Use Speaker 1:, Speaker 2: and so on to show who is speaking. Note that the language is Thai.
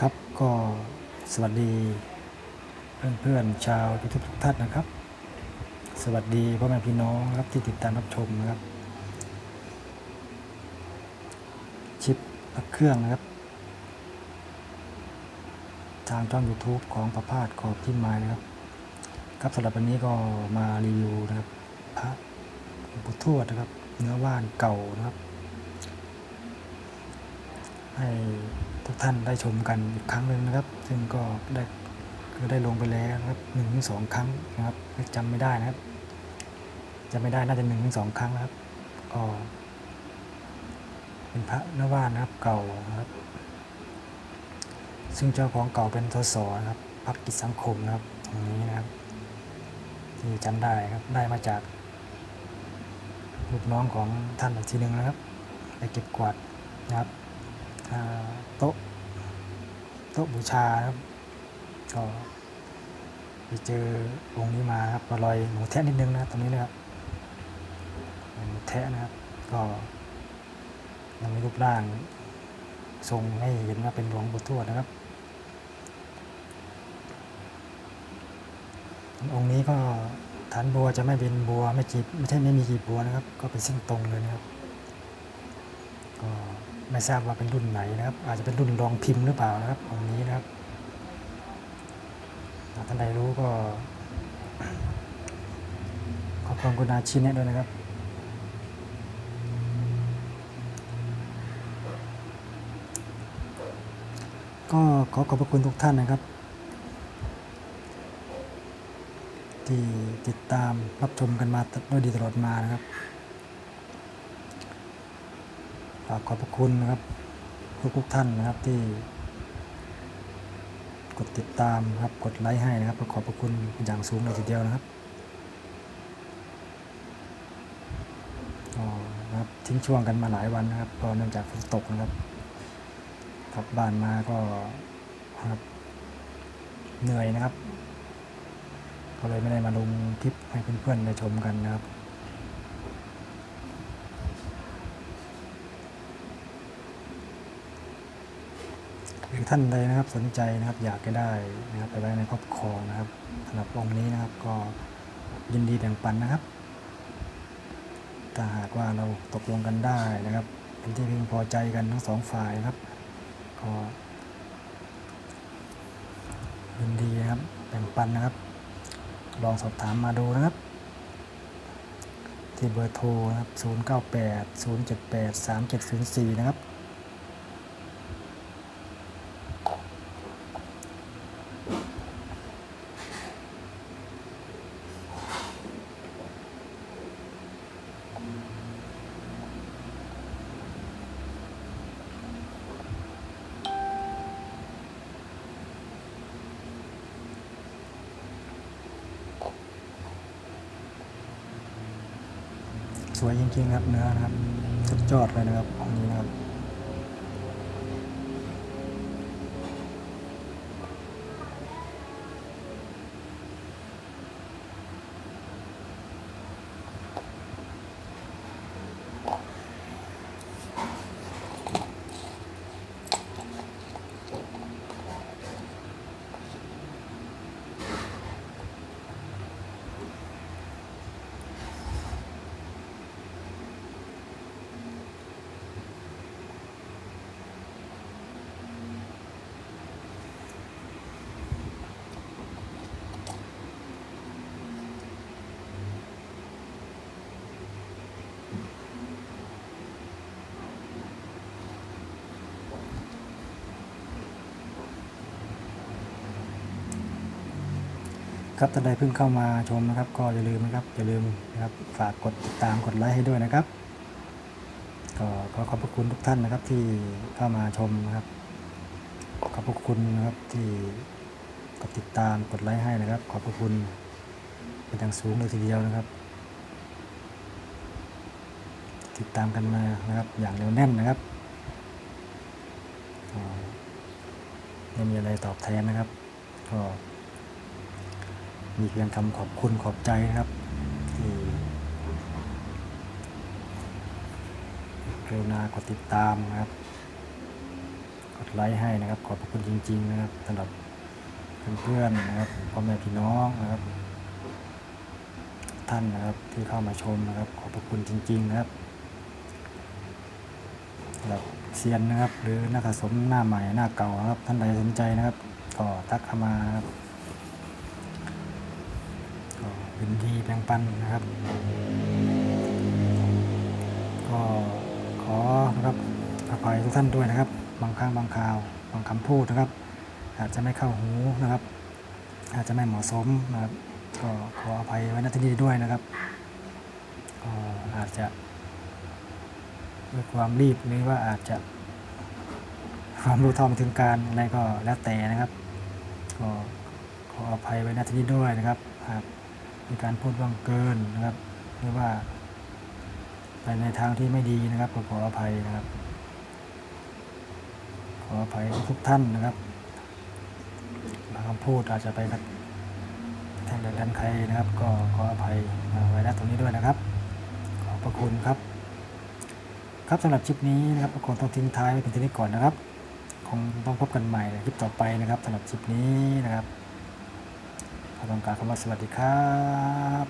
Speaker 1: ครับก็สวัสดีเพื่อนๆชาวยูทูบทุกท่านนะครับ สวัสดีพ่อแม่พี่น้องครับที่ติดตามรับชมนะครับ ชิปพักเครื่องนะครับ ทางช่อง YouTube ของประพาสขอบที่ไม้นะครับ ครับสำหรับวันนี้ก็มารีวิวนะครับพระหลวงปู่ทวดนะครับ เนื้อว่านเก่านะครับ ให้ ทุกท่านได้ชมกันอีกครั้งหนึ่งนะครับ ซึ่งก็ได้คือได้ลงไปแล้วนะครับหนึ่งถึงสองครั้งนะครับจำไม่ได้นะครับจำไม่ได้น่าจะหนึ่งถึงสองครั้งนะครับก็เป็นพระนวานนะครับเก่านะครับ ซึ่งเจ้าของเก่าเป็นทศนะครับพักกิจสังคมนะครับตรงนี้นะครับ ที่จำได้ครับได้มาจากลูกน้องของท่านอีกทีหนึ่งนะครับไปเก็บกวาดนะครับ โต๊ะโต๊ะบูชาครับก็ไปเจอองค์นี้มาครับก็รอยหมูแทะนิดนึงนะตรงนี้นะครับหมูแทะนะครับ ก็ยังมีรูปร่างทรงให้เห็นว่าเป็นหลวงปู่ทวดนะครับ องค์นี้ก็ฐานบัวจะไม่เป็นบัวไม่จีบไม่ใช่ไม่มีกีบบัวนะครับ ก็เป็นเส้นตรงเลยนะครับ ก็ ไม่ทราบว่าเป็นรุ่นไหนนะครับ อาจจะเป็นรุ่นรองพิมพ์หรือเปล่านะครับองนี้นะครับท่านใดรู้ก็ ขอความกรุณาชี้แนะด้วยนะครับก็ขอขอบพระคุณทุกท่านนะครับ ที่ติดตามรับชมกันมาด้วยดีตลอดมานะครับ ฝากขอบพระคุณนะครับทุกทุกท่านนะครับที่ กดติดตามครับกดไลค์ให้นะครับขอบพระคุณอย่างสูงเลยทีเดียวนะครับครับทิ้งช่วงกันมาหลายวันนะครับก็เนื่องจากฝนตกนะครับกลับบ้านมาก็นะครับเหนื่อยนะครับ ก็เลยไม่ได้มาลงคลิปให้เพื่อนๆได้ชมกันนะครับ หรือ ท่านใดนะครับสนใจนะครับอยากจะได้นะครับไปไว้ในครอบครองนะครับสำหรับองค์นี้นะครับก็ยินดีแบ่งปันนะครับถ้าหากว่าเราตกลงกันได้นะครับ เป็นที่พึงพอใจกันทั้งสองฝ่ายนะครับก็ยินดีนะครับแบ่งปันนะครับ ลองสอบถามมาดูนะครับที่เบอร์โทรนะครับ 098 078 3704 นะครับ สวยจริงๆครับเนื้อนะครับสุดยอดเลยนะครับองค์นี้นะครับ ครับท่าใดเพิ่งเข้ามาชมนะครับ ก็อย่าลืมนะครับอย่าลืมนะครับฝากกดติดตามกดไลค์ให้ด้วยนะครับก็ขอขอบพระคุณทุกท่านนะครับที่เข้ามาชมนะครับขอบพระคุณนะครับที่กดติดตามกดไลค์ให้นะครับ ขอบพระคุณเป็นอย่างสูงเลยทีเดียวนะครับ ติดตามกันมานะครับ อย่างเหนียวแน่นนะครับไม่มีอะไรตอบแทนนะครับ ก็ มีเพียงคำขอบคุณขอบใจนะครับที่กรุณากดติดตามนะครับ กดไลค์ให้นะครับ ขอบพระคุณจริง ๆ นะครับสำหรับเพื่อนๆนะครับพ่อแม่พี่น้องนะครับ ท่านนะครับที่เข้ามาชมนะครับ ขอบพระคุณจริง ๆ นะครับสำหรับเซียนนะครับ หรือนักสะสมหน้าใหม่หน้าเก่าครับ ท่านใดสนใจนะครับ ก็ทักเข้ามาครับ ก็เป็นดีแบ่งปันนะครับ ก็ขอนะครับอภัยทุกท่านด้วยนะครับ บางครั้งบางคราวบางคำพูดนะครับ อาจจะไม่เข้าหูนะครับ อาจจะไม่เหมาะสมนะครับ ก็ขออภัยไว้ณที่นี้ด้วยนะครับก็อาจจะด้วยความรีบหรือว่าอาจจะความรู้เท่าไม่ถึงการอะไรก็แล้วแต่นะครับ ก็ขออภัยไว้ณที่นี้ด้วยนะครับหาก มีการพูดว่างเกินนะครับหรือว่า ไปในทางที่ไม่ดีนะครับก็ขออภัยนะครับ ขออภัยทุกท่านนะครับบางคำพูดอาจจะไปแทงดันใครนะครับ ก็ขออภัยไว้ณตรงนี้ด้วยนะครับ ขอบพระคุณครับ ครับสำหรับคลิปนี้นะครับก็คงต้องทิ้งท้ายไว้เป็นที่นี้ก่อนนะครับ คงต้องพบกันใหม่ในคลิปต่อไปนะครับสำหรับคลิปนี้นะครับ ต้องการคำว่าสวัสดีครับ